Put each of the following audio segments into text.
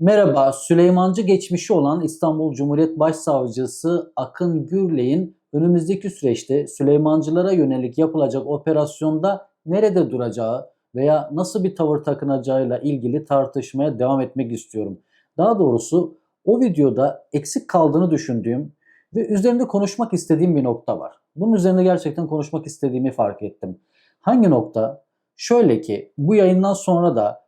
Merhaba, Süleymancı geçmişi olan İstanbul Cumhuriyet Başsavcısı Akın Gürley'in önümüzdeki süreçte Süleymancılara yönelik yapılacak operasyonda nerede duracağı veya nasıl bir tavır takınacağıyla ilgili tartışmaya devam etmek istiyorum. Daha doğrusu o videoda eksik kaldığını düşündüğüm ve üzerinde konuşmak istediğim bir nokta var. Bunun üzerinde gerçekten konuşmak istediğimi fark ettim. Hangi nokta? Şöyle ki bu yayından sonra da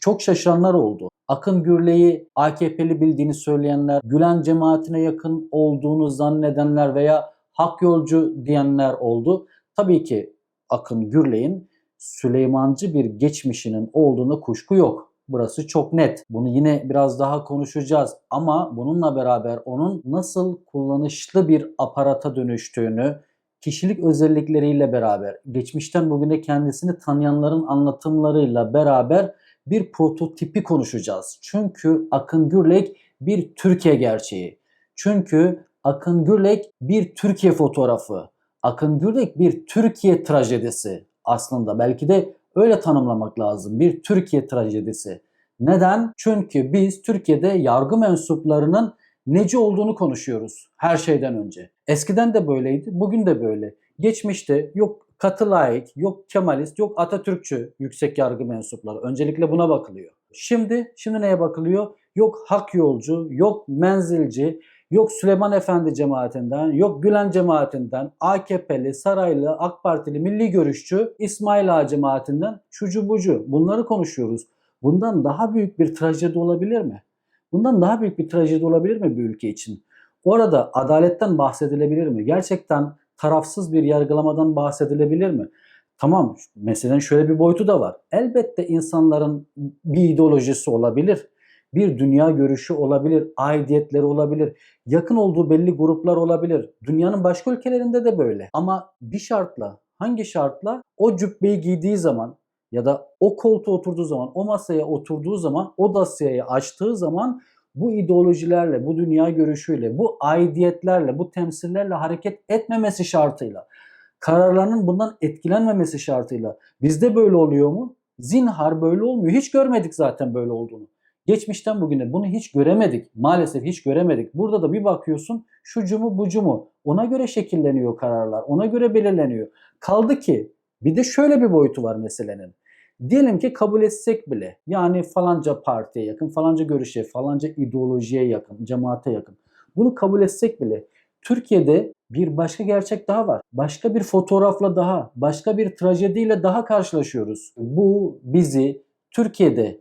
çok şaşıranlar oldu. Akın Gürley'i AKP'li bildiğini söyleyenler, Gülen cemaatine yakın olduğunu zannedenler veya hak yolcu diyenler oldu. Tabii ki Akın Gürley'in Süleymancı bir geçmişinin olduğuna kuşku yok. Burası çok net. Bunu yine biraz daha konuşacağız ama bununla beraber onun nasıl kullanışlı bir aparata dönüştüğünü, kişilik özellikleriyle beraber, geçmişten bugüne kendisini tanıyanların anlatımlarıyla beraber bir prototipi konuşacağız. Çünkü Akın Gürlek bir Türkiye gerçeği. Çünkü Akın Gürlek bir Türkiye fotoğrafı. Akın Gürlek bir Türkiye trajedisi aslında. Belki de öyle tanımlamak lazım. Bir Türkiye trajedisi. Neden? Çünkü biz Türkiye'de yargı mensuplarının neci olduğunu konuşuyoruz her şeyden önce. Eskiden de böyleydi, bugün de böyle. Geçmişte yok katı laik, yok Kemalist, yok Atatürkçü yüksek yargı mensupları. Öncelikle buna bakılıyor. Şimdi, şimdi neye bakılıyor? Yok hak yolcu, yok menzilci, yok Süleyman Efendi cemaatinden, yok Gülen cemaatinden, AKP'li, Saraylı, AK Partili, milli görüşçü, İsmail Ağa cemaatinden, şucu bucu. Bunları konuşuyoruz. Bundan daha büyük bir trajedi olabilir mi? Bundan daha büyük bir trajedi olabilir mi bir ülke için? Orada adaletten bahsedilebilir mi? Gerçekten tarafsız bir yargılamadan bahsedilebilir mi? Tamam, meselenin şöyle bir boyutu da var. Elbette insanların bir ideolojisi olabilir, bir dünya görüşü olabilir, aidiyetleri olabilir, yakın olduğu belli gruplar olabilir. Dünyanın başka ülkelerinde de böyle. Ama bir şartla, hangi şartla? O cübbeyi giydiği zaman ya da o koltuğa oturduğu zaman, o masaya oturduğu zaman, o dosyayı açtığı zaman bu ideolojilerle, bu dünya görüşüyle, bu aidiyetlerle, bu temsillerle hareket etmemesi şartıyla, kararlarının bundan etkilenmemesi şartıyla bizde böyle oluyor mu? Zinhar böyle olmuyor. Hiç görmedik zaten böyle olduğunu. Geçmişten bugüne bunu hiç göremedik. Maalesef hiç göremedik. Burada da bir bakıyorsun şucu mu bucu mu? Ona göre şekilleniyor kararlar. Ona göre belirleniyor. Kaldı ki bir de şöyle bir boyutu var meselenin. Diyelim ki kabul etsek bile yani falanca partiye yakın, falanca görüşe, falanca ideolojiye yakın, cemaate yakın. Bunu kabul etsek bile Türkiye'de bir başka gerçek daha var. Başka bir fotoğrafla daha, başka bir trajediyle daha karşılaşıyoruz. Bu bizi Türkiye'de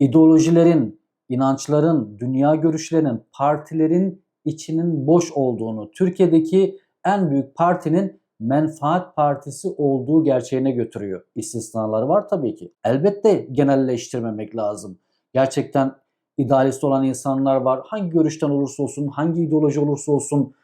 ideolojilerin, inançların, dünya görüşlerinin, partilerin içinin boş olduğunu, Türkiye'deki en büyük partinin menfaat partisi olduğu gerçeğine götürüyor. İstisnaları var tabii ki. Elbette genelleştirmemek lazım. Gerçekten idealist olan insanlar var. Hangi görüşten olursa olsun, hangi ideoloji olursa olsun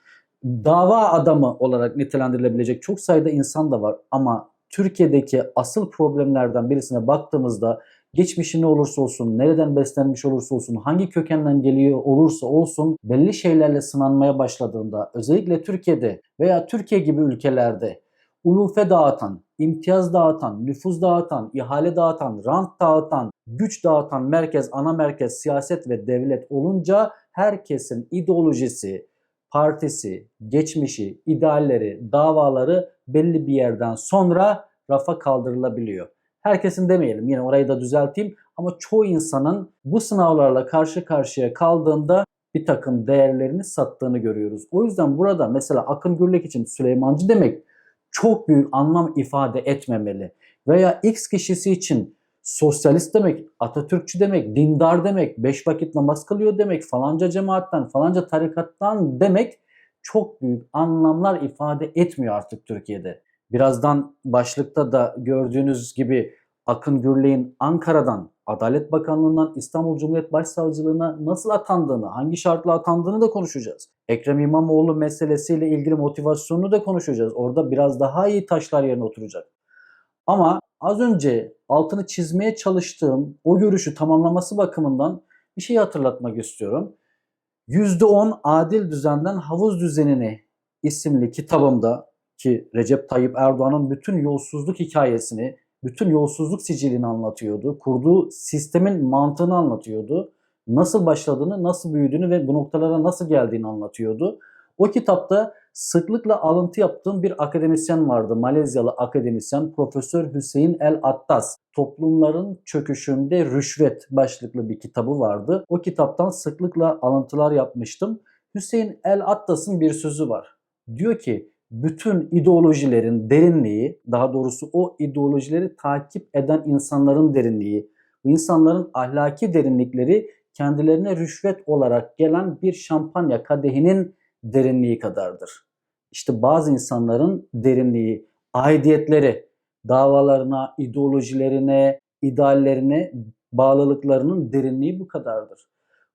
dava adamı olarak nitelendirilebilecek çok sayıda insan da var. Ama Türkiye'deki asıl problemlerden birisine baktığımızda geçmişi ne olursa olsun, nereden beslenmiş olursa olsun, hangi kökenden geliyor olursa olsun belli şeylerle sınanmaya başladığında özellikle Türkiye'de veya Türkiye gibi ülkelerde ulufe dağıtan, imtiyaz dağıtan, nüfuz dağıtan, ihale dağıtan, rant dağıtan, güç dağıtan merkez, ana merkez, siyaset ve devlet olunca herkesin ideolojisi, partisi, geçmişi, idealleri, davaları belli bir yerden sonra rafa kaldırılabiliyor. Herkesin demeyelim yine orayı da düzelteyim ama çoğu insanın bu sınavlarla karşı karşıya kaldığında bir takım değerlerini sattığını görüyoruz. O yüzden burada mesela Akın Gürlek için Süleymancı demek çok büyük anlam ifade etmemeli. Veya X kişisi için sosyalist demek, Atatürkçü demek, dindar demek, beş vakit namaz kılıyor demek, falanca cemaatten, falanca tarikattan demek çok büyük anlamlar ifade etmiyor artık Türkiye'de. Birazdan başlıkta da gördüğünüz gibi Akın Gürley'in Ankara'dan, Adalet Bakanlığı'ndan İstanbul Cumhuriyet Başsavcılığına nasıl atandığını, hangi şartla atandığını da konuşacağız. Ekrem İmamoğlu meselesiyle ilgili motivasyonunu da konuşacağız. Orada biraz daha iyi taşlar yerine oturacak. Ama az önce altını çizmeye çalıştığım o görüşü tamamlaması bakımından bir şey hatırlatmak istiyorum. %10 Adil Düzenden Havuz Düzenini isimli kitabımda ki Recep Tayyip Erdoğan'ın bütün yolsuzluk hikayesini, bütün yolsuzluk sicilini anlatıyordu. Kurduğu sistemin mantığını anlatıyordu. nasıl başladığını, nasıl büyüdüğünü ve bu noktalara nasıl geldiğini anlatıyordu. O kitapta sıklıkla alıntı yaptığım bir akademisyen vardı. Malezyalı akademisyen Profesör Hüseyin El Attas. Toplumların Çöküşünde Rüşvet başlıklı bir kitabı vardı. O kitaptan sıklıkla alıntılar yapmıştım. Hüseyin El Attas'ın bir sözü var. Diyor ki bütün ideolojilerin derinliği, daha doğrusu o ideolojileri takip eden insanların derinliği, bu insanların ahlaki derinlikleri kendilerine rüşvet olarak gelen bir şampanya kadehinin derinliği kadardır. İşte bazı insanların derinliği, aidiyetleri, davalarına, ideolojilerine, ideallerine bağlılıklarının derinliği bu kadardır.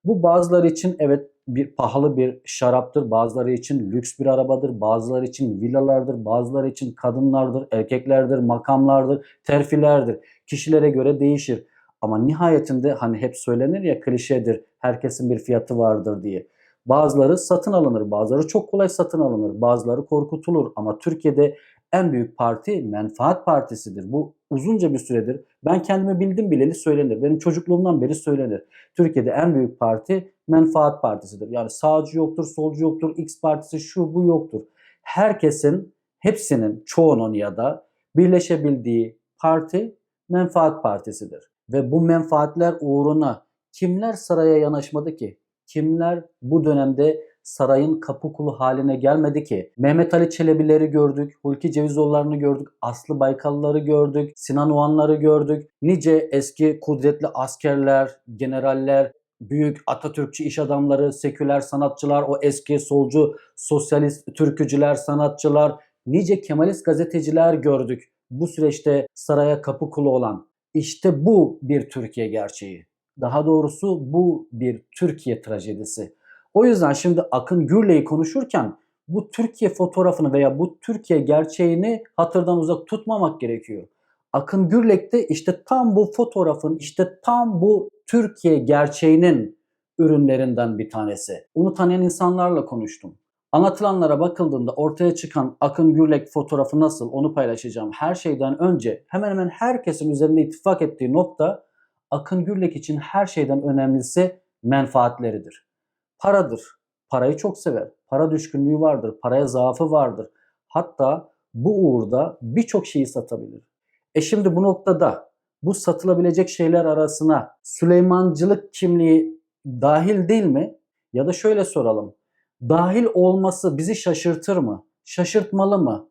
Bu bazıları için evet bir pahalı bir şaraptır, bazıları için lüks bir arabadır, bazıları için villalardır, bazıları için kadınlardır, erkeklerdir, makamlardır, terfilerdir. Kişilere göre değişir. Ama nihayetinde hani hep söylenir ya klişedir, herkesin bir fiyatı vardır diye. Bazıları satın alınır, bazıları çok kolay satın alınır, bazıları korkutulur. Ama Türkiye'de en büyük parti menfaat partisidir. Bu uzunca bir süredir. Ben kendimi bildim bileli söylenir. Benim çocukluğumdan beri söylenir. Türkiye'de en büyük parti menfaat partisidir. Yani sağcı yoktur, solcu yoktur, X partisi şu bu yoktur. Herkesin, hepsinin, çoğunun ya da birleşebildiği parti menfaat partisidir. Ve bu menfaatler uğruna kimler saraya yanaşmadı ki? Kimler bu dönemde sarayın kapı kulu haline gelmedi ki? Mehmet Ali Çelebileri gördük, Hulki Cevizoğulları'nı gördük, Aslı Baykallıları gördük, Sinan Oğanları gördük. Nice eski kudretli askerler, generaller, büyük Atatürkçü iş adamları, seküler sanatçılar, o eski solcu, sosyalist, türkücüler, sanatçılar, nice Kemalist gazeteciler gördük. Bu süreçte saraya kapı kulu olan. İşte bu bir Türkiye gerçeği. Daha doğrusu bu bir Türkiye trajedisi. O yüzden şimdi Akın Gürley'i konuşurken bu Türkiye fotoğrafını veya bu Türkiye gerçeğini hatırdan uzak tutmamak gerekiyor. Akın Gürlek işte tam bu fotoğrafın, işte tam bu Türkiye gerçeğinin ürünlerinden bir tanesi. Onu tanıyan insanlarla konuştum. Anlatılanlara bakıldığında ortaya çıkan Akın Gürlek fotoğrafı nasıl onu paylaşacağım. Her şeyden önce hemen hemen herkesin üzerinde ittifak ettiği nokta Akın Gürlek için her şeyden önemlisi menfaatleridir. Paradır. Parayı çok sever. Para düşkünlüğü vardır. Paraya zaafı vardır. Hatta bu uğurda birçok şeyi satabilir. E şimdi bu noktada bu satılabilecek şeyler arasına Süleymancılık kimliği dahil değil mi? Ya da şöyle soralım. Dahil olması bizi şaşırtır mı? Şaşırtmalı mı?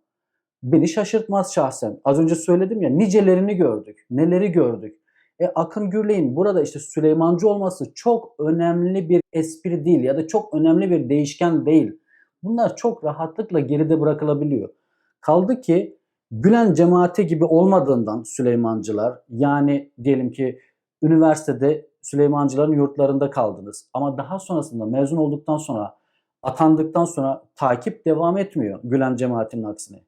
Beni şaşırtmaz şahsen. Az önce söyledim ya nicelerini gördük. Neleri gördük? E Akın Gürley'in burada işte Süleymancı olması çok önemli bir espri değil ya da çok önemli bir değişken değil. Bunlar çok rahatlıkla geride bırakılabiliyor. Kaldı ki Gülen cemaati gibi olmadığından Süleymancılar yani diyelim ki üniversitede Süleymancıların yurtlarında kaldınız ama daha sonrasında mezun olduktan sonra atandıktan sonra takip devam etmiyor Gülen cemaatinin aksine.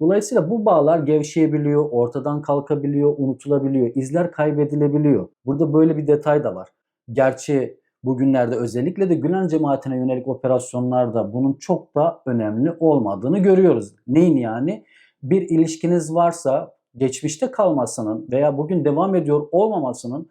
Dolayısıyla bu bağlar gevşeyebiliyor, ortadan kalkabiliyor, unutulabiliyor, izler kaybedilebiliyor. Burada böyle bir detay da var. Gerçi bugünlerde özellikle de Gülen cemaatine yönelik operasyonlarda bunun çok da önemli olmadığını görüyoruz. Neyin yani? Bir ilişkiniz varsa geçmişte kalmasının veya bugün devam ediyor olmamasının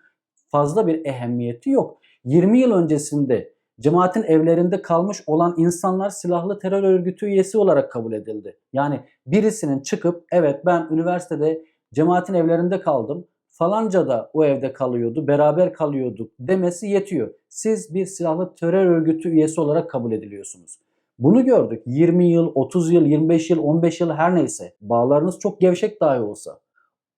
fazla bir ehemmiyeti yok. 20 yıl öncesinde cemaatin evlerinde kalmış olan insanlar silahlı terör örgütü üyesi olarak kabul edildi. Yani birisinin çıkıp evet ben üniversitede cemaatin evlerinde kaldım. Falanca da o evde kalıyordu, beraber kalıyorduk demesi yetiyor. Siz bir silahlı terör örgütü üyesi olarak kabul ediliyorsunuz. Bunu gördük. 20 yıl, 30 yıl, 25 yıl, 15 yıl her neyse. Bağlarınız çok gevşek dahi olsa.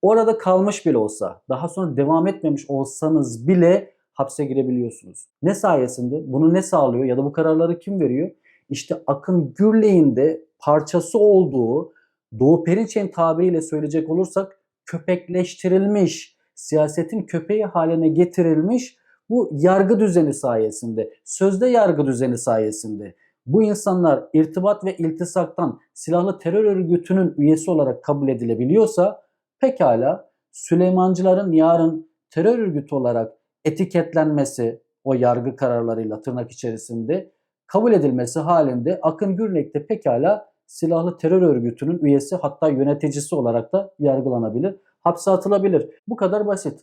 Orada kalmış bile olsa, daha sonra devam etmemiş olsanız bile hapse girebiliyorsunuz. Ne sayesinde? Bunu ne sağlıyor ya da bu kararları kim veriyor? İşte Akın Gürley'in de parçası olduğu Doğu Perinçek'in tabiriyle söyleyecek olursak köpekleştirilmiş, siyasetin köpeği haline getirilmiş bu yargı düzeni sayesinde, sözde yargı düzeni sayesinde bu insanlar irtibat ve iltisaktan silahlı terör örgütünün üyesi olarak kabul edilebiliyorsa pekala Süleymancıların yarın terör örgütü olarak etiketlenmesi o yargı kararlarıyla tırnak içerisinde kabul edilmesi halinde Akın Gürlek de pekala silahlı terör örgütünün üyesi hatta yöneticisi olarak da yargılanabilir, hapse atılabilir. Bu kadar basit.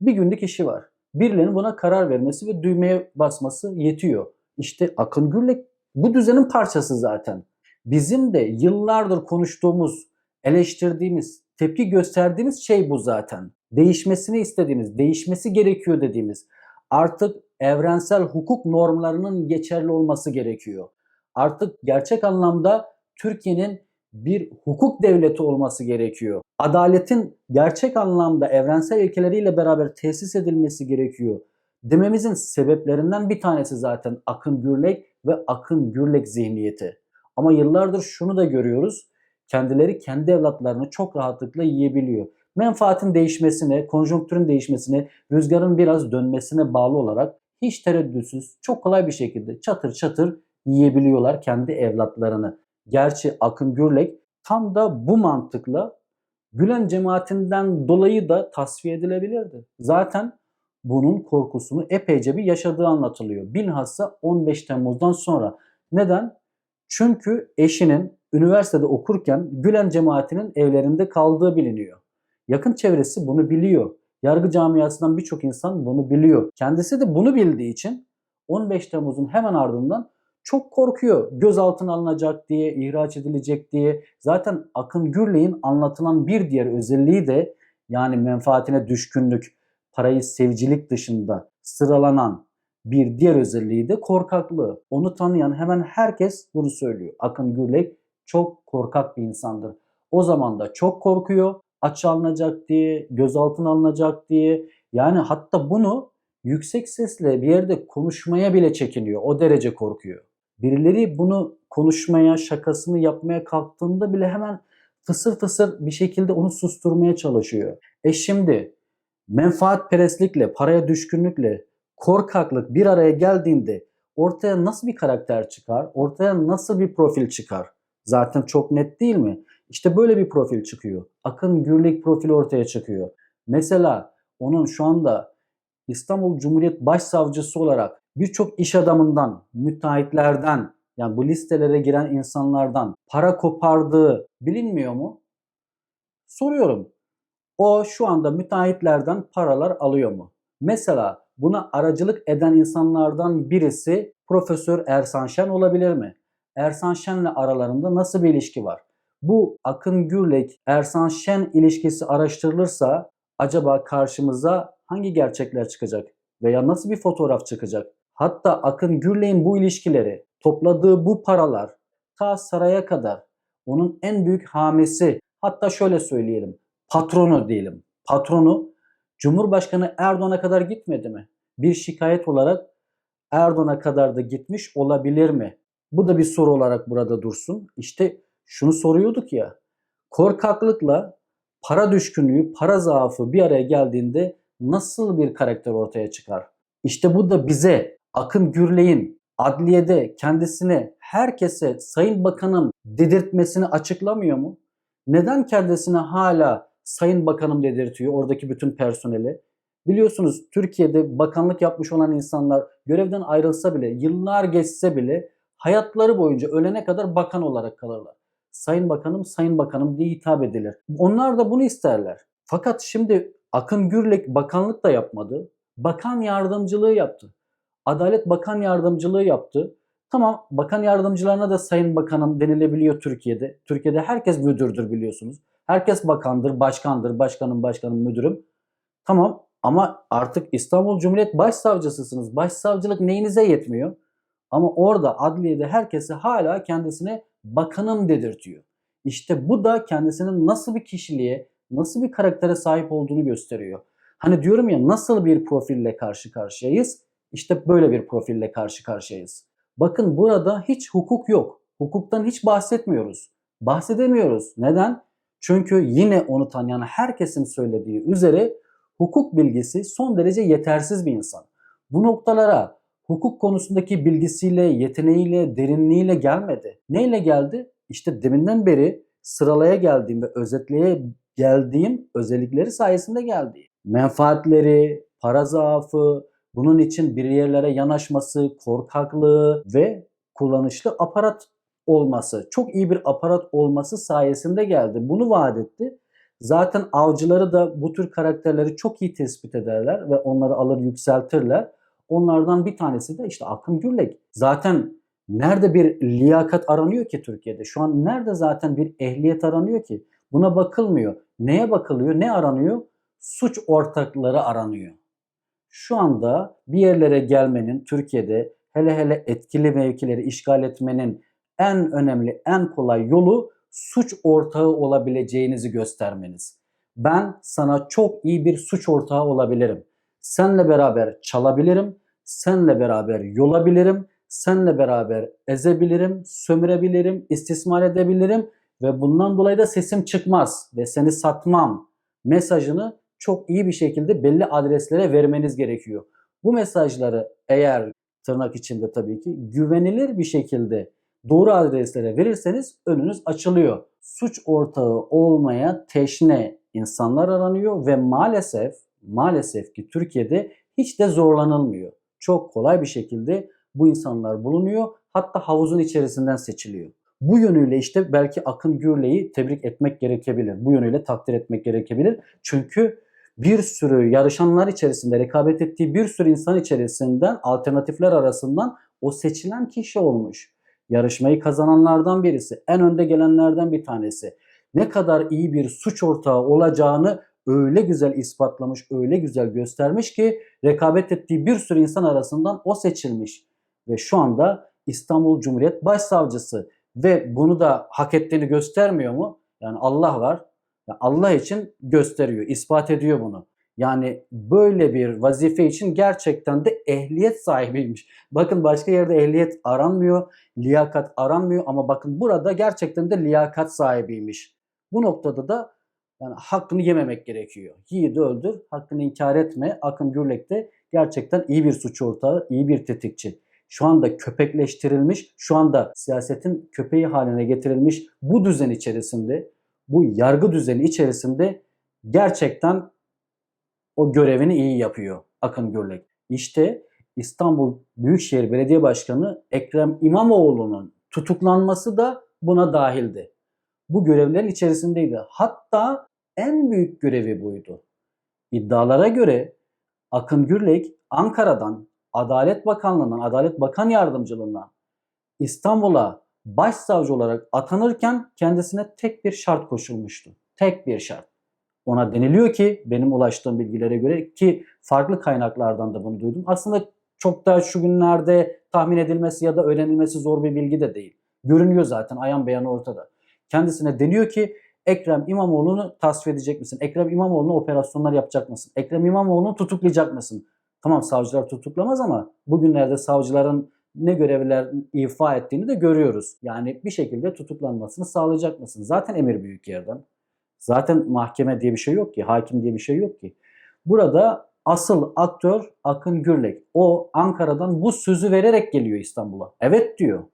Bir günlük işi var. birilerinin buna karar vermesi ve düğmeye basması yetiyor. İşte Akın Gürlek bu düzenin parçası zaten. Bizim de yıllardır konuştuğumuz, eleştirdiğimiz, tepki gösterdiğimiz şey bu zaten. Değişmesini istediğimiz, değişmesi gerekiyor dediğimiz. Artık evrensel hukuk normlarının geçerli olması gerekiyor. Artık gerçek anlamda Türkiye'nin bir hukuk devleti olması gerekiyor. Adaletin gerçek anlamda evrensel ilkeleriyle beraber tesis edilmesi gerekiyor. Dememizin sebeplerinden bir tanesi zaten Akın Gürlek ve Akın Gürlek zihniyeti. Ama yıllardır şunu da görüyoruz. Kendileri kendi evlatlarını çok rahatlıkla yiyebiliyor. Menfaatin değişmesine, konjonktürün değişmesine, rüzgarın biraz dönmesine bağlı olarak hiç tereddütsüz çok kolay bir şekilde çatır çatır yiyebiliyorlar kendi evlatlarını. Gerçi Akın Gürlek tam da bu mantıkla Gülen cemaatinden dolayı da tasfiye edilebilirdi. Zaten bunun korkusunu epeyce bir yaşadığı anlatılıyor. Bilhassa 15 Temmuz'dan sonra. Neden? Çünkü eşinin üniversitede okurken Gülen cemaatinin evlerinde kaldığı biliniyor. Yakın çevresi bunu biliyor. Yargı camiasından birçok insan bunu biliyor. Kendisi de bunu bildiği için 15 Temmuz'un hemen ardından çok korkuyor. Gözaltına alınacak diye, ihraç edilecek diye. Zaten Akın Gürley'in anlatılan bir diğer özelliği de yani menfaatine düşkünlük, parayı sevcilik dışında sıralanan bir diğer özelliği de korkaklığı. Onu tanıyan hemen herkes bunu söylüyor. Akın Gürlek çok korkak bir insandır. O zaman da çok korkuyor. Aç alınacak diye, gözaltına alınacak diye. Yani hatta bunu yüksek sesle bir yerde konuşmaya bile çekiniyor. O derece korkuyor. Birileri bunu konuşmaya, şakasını yapmaya kalktığında bile hemen fısır fısır bir şekilde onu susturmaya çalışıyor. E şimdi menfaatperestlikle, paraya düşkünlükle, korkaklık bir araya geldiğinde ortaya nasıl bir karakter çıkar? Ortaya nasıl bir profil çıkar? Zaten çok net değil mi? İşte böyle bir profil çıkıyor. Akın Gürlek profili ortaya çıkıyor. Mesela onun şu anda İstanbul Cumhuriyet Başsavcısı olarak birçok iş adamından, müteahhitlerden, yani bu listelere giren insanlardan para kopardığı bilinmiyor mu? Soruyorum. O şu anda müteahhitlerden paralar alıyor mu? Mesela buna aracılık eden insanlardan birisi Profesör Ersan Şen olabilir mi? Ersan Şen'le aralarında nasıl bir ilişki var? Bu Akın Gürlek Ersan Şen ilişkisi araştırılırsa acaba karşımıza hangi gerçekler çıkacak veya nasıl bir fotoğraf çıkacak? Hatta Akın Gürlek'in bu ilişkileri, topladığı bu paralar ta saraya kadar onun en büyük hamisi hatta şöyle söyleyelim patronu diyelim. Patronu Cumhurbaşkanı Erdoğan'a kadar gitmedi mi? Bir şikayet olarak Erdoğan'a kadar da gitmiş olabilir mi? Bu da bir soru olarak burada dursun. İşte şunu soruyorduk ya. Korkaklıkla para düşkünlüğü, para zaafı bir araya geldiğinde nasıl bir karakter ortaya çıkar? İşte bu da bize Akın Gürley'in adliyede kendisine herkese Sayın Bakanım dedirtmesini açıklamıyor mu? Neden kendisine hala Sayın Bakanım dedirtiyor oradaki bütün personeli? Biliyorsunuz Türkiye'de bakanlık yapmış olan insanlar görevden ayrılsa bile, yıllar geçse bile hayatları boyunca ölene kadar bakan olarak kalırlar. Sayın Bakanım, Sayın Bakanım diye hitap edilir. Onlar da bunu isterler. Fakat şimdi Akın Gürlek bakanlık da yapmadı. Bakan yardımcılığı yaptı. Adalet Bakan Yardımcılığı yaptı. Tamam bakan yardımcılarına da sayın bakanım denilebiliyor Türkiye'de. Türkiye'de herkes müdürdür biliyorsunuz. Herkes bakandır, başkandır, başkanım, başkanım, müdürüm. Tamam ama artık İstanbul Cumhuriyet Başsavcısısınız. Başsavcılık neyinize yetmiyor? Ama orada adliyede herkese hala kendisine bakanım dedirtiyor. İşte bu da kendisinin nasıl bir kişiliğe, nasıl bir karaktere sahip olduğunu gösteriyor. Hani diyorum ya nasıl bir profille karşı karşıyayız? İşte böyle bir profille karşı karşıyayız. Bakın burada hiç hukuk yok. Hukuktan hiç bahsetmiyoruz. Bahsedemiyoruz. Neden? Çünkü yine onu tanıyan herkesin söylediği üzere hukuk bilgisi son derece yetersiz bir insan. Bu noktalara hukuk konusundaki bilgisiyle, yeteneğiyle, derinliğiyle gelmedi. Neyle geldi? İşte deminden beri sıralaya geldiğim ve özetleye geldiğim özellikleri sayesinde geldi. Menfaatleri, para zaafı, bunun için bir yerlere yanaşması, korkaklığı ve kullanışlı aparat olması, çok iyi bir aparat olması sayesinde geldi. Bunu vaat etti. Zaten avcıları da bu tür karakterleri çok iyi tespit ederler ve onları alır yükseltirler. Onlardan bir tanesi de işte Akın Gürlek. Zaten nerede bir liyakat aranıyor ki Türkiye'de? Şu an nerede zaten bir ehliyet aranıyor ki? Buna bakılmıyor. Neye bakılıyor? Ne aranıyor? Suç ortakları aranıyor. Şu anda bir yerlere gelmenin Türkiye'de hele hele etkili mevkileri işgal etmenin en önemli, en kolay yolu suç ortağı olabileceğinizi göstermeniz. Ben sana çok iyi bir suç ortağı olabilirim. Senle beraber çalabilirim, senle beraber yolabilirim, senle beraber ezebilirim, sömürebilirim, istismar edebilirim ve bundan dolayı da sesim çıkmaz ve seni satmam mesajını çok iyi bir şekilde belli adreslere vermeniz gerekiyor. Bu mesajları eğer tırnak içinde tabii ki güvenilir bir şekilde doğru adreslere verirseniz önünüz açılıyor. Suç ortağı olmaya teşne insanlar aranıyor ve maalesef maalesef ki Türkiye'de hiç de zorlanılmıyor. Çok kolay bir şekilde bu insanlar bulunuyor. Hatta havuzun içerisinden seçiliyor. Bu yönüyle işte belki Akın Gürley'i tebrik etmek gerekebilir. Bu yönüyle takdir etmek gerekebilir. Çünkü bir sürü yarışanlar içerisinde rekabet ettiği bir sürü insan içerisinden alternatifler arasından o seçilen kişi olmuş. Yarışmayı kazananlardan birisi, en önde gelenlerden bir tanesi. Ne kadar iyi bir suç ortağı olacağını öyle güzel ispatlamış, öyle güzel göstermiş ki rekabet ettiği bir sürü insan arasından o seçilmiş. Ve şu anda İstanbul Cumhuriyet Başsavcısı ve bunu da hak ettiğini göstermiyor mu? Yani Allah var. Allah için gösteriyor, ispat ediyor bunu. Yani böyle bir vazife için gerçekten de ehliyet sahibiymiş. Bakın başka yerde ehliyet aranmıyor, liyakat aranmıyor ama bakın burada gerçekten de liyakat sahibiymiş. Bu noktada da yani hakkını yememek gerekiyor. Yiğidi öldür, hakkını inkar etme. Akın Gürlek de gerçekten iyi bir suç ortağı, iyi bir tetikçi. Şu anda köpekleştirilmiş, şu anda siyasetin köpeği haline getirilmiş bu düzen içerisinde, bu yargı düzeni içerisinde gerçekten o görevini iyi yapıyor Akın Gürlek. İşte İstanbul Büyükşehir Belediye Başkanı Ekrem İmamoğlu'nun tutuklanması da buna dahildi. Bu görevlerin içerisindeydi. Hatta en büyük görevi buydu. İddialara göre Akın Gürlek Ankara'dan Adalet Bakanlığı'ndan, Adalet Bakan Yardımcılığından İstanbul'a başsavcı olarak atanırken kendisine tek bir şart koşulmuştu. Tek bir şart. Ona deniliyor ki benim ulaştığım bilgilere göre ki farklı kaynaklardan da bunu duydum. Aslında çok da şu günlerde tahmin edilmesi ya da öğrenilmesi zor bir bilgi de değil. Görünüyor zaten ayan beyanı ortada. Kendisine deniyor ki Ekrem İmamoğlu'nu tasfiye edecek misin? Ekrem İmamoğlu'na operasyonlar yapacak mısın? Ekrem İmamoğlu'nu tutuklayacak mısın? Tamam savcılar tutuklamaz ama bugünlerde savcıların ne görevler ifa ettiğini de görüyoruz. Yani bir şekilde tutuklanmasını sağlayacak mısın? Zaten emir büyük yerden. Zaten mahkeme diye bir şey yok ki, hakim diye bir şey yok ki. Burada asıl aktör Akın Gürlek. O Ankara'dan bu sözü vererek geliyor İstanbul'a. Evet diyor.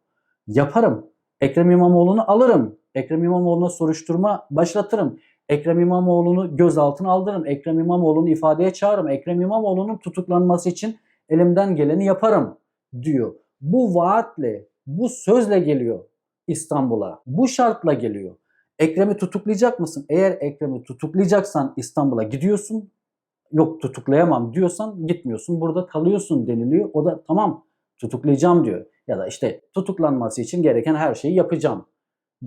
Yaparım. Ekrem İmamoğlu'nu alırım. Ekrem İmamoğlu'na soruşturma başlatırım. Ekrem İmamoğlu'nu gözaltına aldırırım. Ekrem İmamoğlu'nu ifadeye çağırırım. Ekrem İmamoğlu'nun tutuklanması için elimden geleni yaparım diyor. Bu vaatle, bu sözle geliyor İstanbul'a. Bu şartla geliyor. Ekrem'i tutuklayacak mısın? Eğer Ekrem'i tutuklayacaksan İstanbul'a gidiyorsun. Yok tutuklayamam diyorsan gitmiyorsun. Burada kalıyorsun deniliyor. O da tamam tutuklayacağım diyor. Ya da işte tutuklanması için gereken her şeyi yapacağım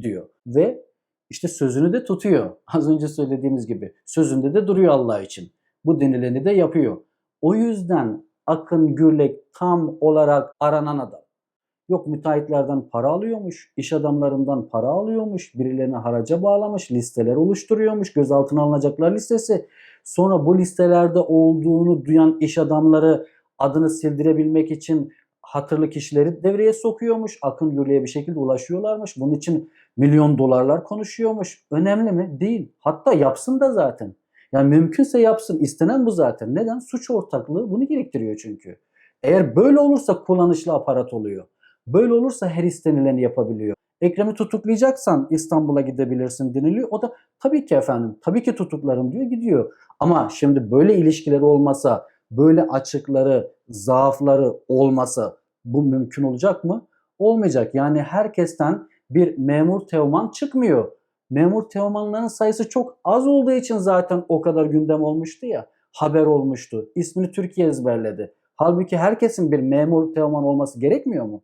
diyor. Ve işte sözünü de tutuyor. Az önce söylediğimiz gibi sözünde de duruyor Allah için. Bu denileni de yapıyor. O yüzden Akın Gürlek tam olarak aranan adam. Yok müteahhitlerden para alıyormuş, iş adamlarından para alıyormuş, birilerine haraca bağlamış, listeler oluşturuyormuş, gözaltına alınacaklar listesi. Sonra bu listelerde olduğunu duyan iş adamları adını sildirebilmek için hatırlı kişileri devreye sokuyormuş. Akın Gürley'e bir şekilde ulaşıyorlarmış. Bunun için milyon dolarlar konuşuyormuş. Önemli mi? Değil. Hatta yapsın da zaten. Yani mümkünse yapsın. İstenen bu zaten. Neden? Suç ortaklığı bunu gerektiriyor çünkü. Eğer böyle olursa kullanışlı aparat oluyor. Böyle olursa her istenileni yapabiliyor. Ekrem'i tutuklayacaksan İstanbul'a gidebilirsin deniliyor. O da tabii ki efendim, tabii ki tutuklarım diyor gidiyor. Ama şimdi böyle ilişkileri olmasa, böyle açıkları, zaafları olmasa bu mümkün olacak mı? Olmayacak. Yani herkesten bir memur teoman çıkmıyor. memur teomanların sayısı çok az olduğu için zaten o kadar gündem olmuştu ya. Haber olmuştu. İsmini Türkiye ezberledi. Halbuki herkesin bir memur teoman olması gerekmiyor mu?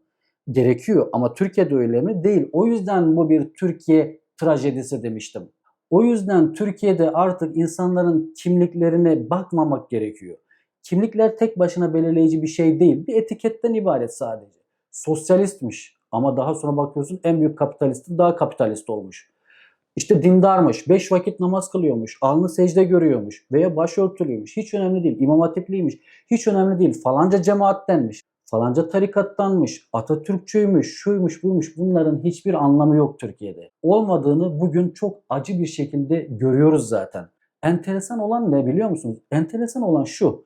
Gerekiyor ama Türkiye'de öyle mi? Değil. O yüzden bu bir Türkiye trajedisi demiştim. O yüzden Türkiye'de artık insanların kimliklerine bakmamak gerekiyor. Kimlikler tek başına belirleyici bir şey değil. Bir etiketten ibaret sadece. Sosyalistmiş ama daha sonra bakıyorsun en büyük kapitalistin daha kapitalist olmuş. İşte dindarmış, beş vakit namaz kılıyormuş, alnı secde görüyormuş veya başörtülüymüş. Hiç önemli değil. İmam hatipliymiş. Hiç önemli değil. Falanca cemaattenmiş. Falanca tarikattanmış, Atatürkçüymüş, şuymuş, buymuş. Bunların hiçbir anlamı yok Türkiye'de. Olmadığını bugün çok acı bir şekilde görüyoruz zaten. Enteresan olan ne biliyor musunuz? Enteresan olan şu.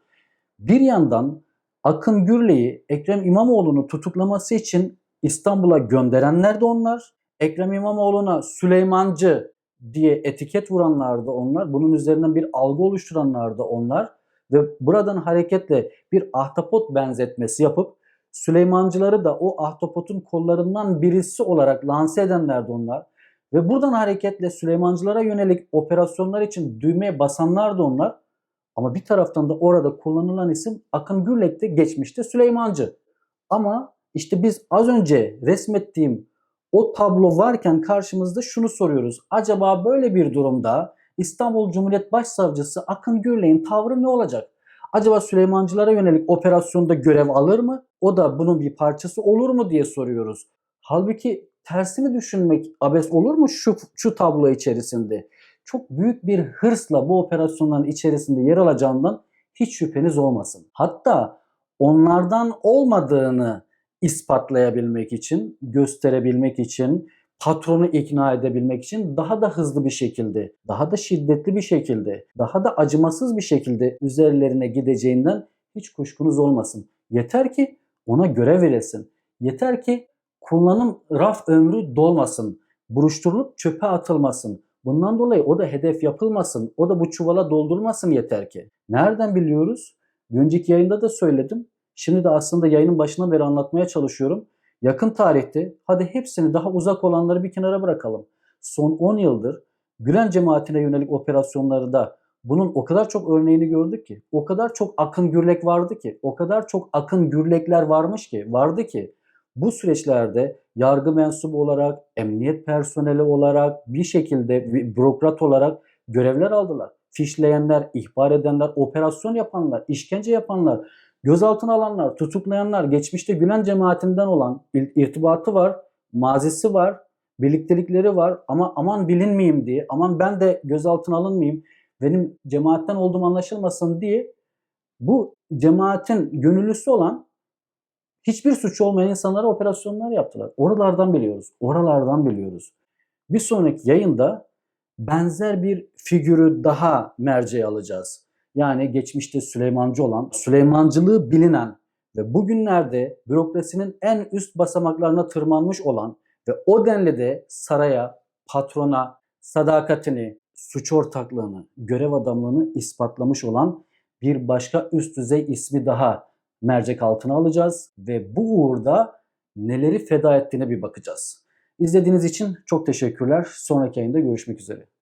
Bir yandan Akın Gürley'i Ekrem İmamoğlu'nu tutuklaması için İstanbul'a gönderenler de onlar. Ekrem İmamoğlu'na Süleymancı diye etiket vuranlar da onlar. Bunun üzerinden bir algı oluşturanlar da onlar. Ve buradan hareketle bir ahtapot benzetmesi yapıp Süleymancıları da o ahtapotun kollarından birisi olarak lanse edenler de onlar. Ve buradan hareketle Süleymancılara yönelik operasyonlar için düğmeye basanlar da onlar. Ama bir taraftan da orada kullanılan isim Akın Gürlek'te geçmişte Süleymancı. Ama işte biz az önce resmettiğim o tablo varken karşımızda şunu soruyoruz. Acaba böyle bir durumda İstanbul Cumhuriyet Başsavcısı Akın Gürlek'in tavrı ne olacak? Acaba Süleymancılara yönelik operasyonda görev alır mı? O da bunun bir parçası olur mu diye soruyoruz. Halbuki tersini düşünmek abes olur mu şu, şu tablo içerisinde? Çok büyük bir hırsla bu operasyonların içerisinde yer alacağından hiç şüpheniz olmasın. Hatta onlardan olmadığını ispatlayabilmek için, gösterebilmek için, patronu ikna edebilmek için daha da hızlı bir şekilde, daha da şiddetli bir şekilde, daha da acımasız bir şekilde üzerlerine gideceğinden hiç kuşkunuz olmasın. Yeter ki ona görev verilsin. Yeter ki kullanım raf ömrü dolmasın. Buruşturulup çöpe atılmasın. Bundan dolayı o da hedef yapılmasın. O da bu çuvala doldurmasın yeter ki. Nereden biliyoruz? Bir önceki yayında da söyledim. Şimdi de aslında yayının başına beri anlatmaya çalışıyorum. Yakın tarihte hadi hepsini daha uzak olanları bir kenara bırakalım. Son 10 yıldır Gülen cemaatine yönelik operasyonlarda bunun o kadar çok örneğini gördük ki, o kadar çok akın gürlek vardı ki, o kadar çok akın gürlekler varmış ki, vardı ki bu süreçlerde yargı mensubu olarak, emniyet personeli olarak, bir şekilde bürokrat olarak görevler aldılar. Fişleyenler, ihbar edenler, operasyon yapanlar, işkence yapanlar, gözaltına alanlar, tutuklayanlar, geçmişte Gülen cemaatinden olan irtibatı var, mazisi var, birliktelikleri var ama aman bilinmeyeyim diye, aman ben de gözaltına alınmayayım, benim cemaatten olduğum anlaşılmasın diye bu cemaatin gönüllüsü olan hiçbir suç olmayan insanlara operasyonlar yaptılar. Oralardan biliyoruz. Oralardan biliyoruz. Bir sonraki yayında benzer bir figürü daha merceğe alacağız. Yani geçmişte Süleymancı olan, Süleymancılığı bilinen ve bugünlerde bürokrasinin en üst basamaklarına tırmanmış olan ve o denli de saraya, patrona sadakatini, suç ortaklığını, görev adamlığını ispatlamış olan bir başka üst düzey ismi daha mercek altına alacağız ve bu uğurda neleri feda ettiğine bir bakacağız. İzlediğiniz için çok teşekkürler. Sonraki yayında görüşmek üzere.